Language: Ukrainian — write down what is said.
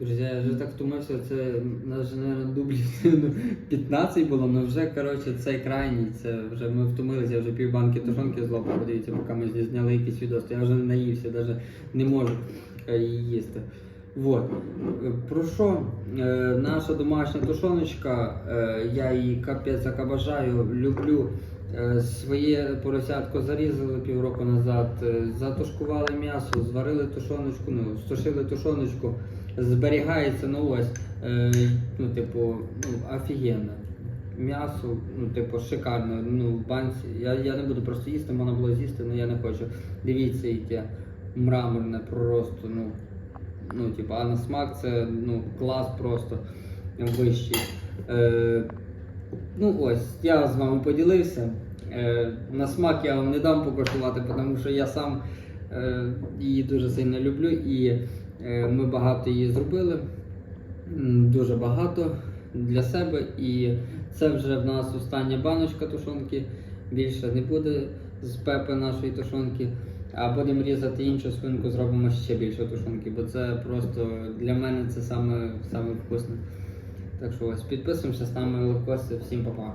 Друзі, я вже так втомився, це навіть, мабуть, дублів 15 було, але вже, коротше, цей крайній, це вже ми втомилися, я вже півбанки тушонки злопав, подивіться, поки ми зняли якийсь відос, я вже не наївся, навіть не можу е, її їсти. Вот. Е, Про що? Е, наша домашня тушоночка, я її капець обожаю, люблю. Е, Своє поросятко зарізали півроку назад, е, затушкували м'ясо, зварили тушоночку, ну, стушили тушоночку, зберігається, ну ось, е, ну, типу, ну, офігенно. М'ясо, ну, типу, шикарно. Ну, в банці. Я, я не буду просто їсти, можна було з'їсти, але я не хочу. Дивіться, яке мраморне просто, ну, ну, типу, а на смак це ну, клас просто вищий. Ну ось, я з вами поділився. Е, на смак я вам не дам покуштувати, тому що я сам е, її дуже сильно люблю і е, ми багато її зробили. Дуже багато для себе. І це вже в нас остання баночка тушонки. Більше не буде з пепи нашої тушонки. А будемо різати іншу свинку, зробимо ще більше тушонки, бо це просто для мене це саме, саме вкусне. Так що ось підписуємося з нами легкоси. Всім па-па.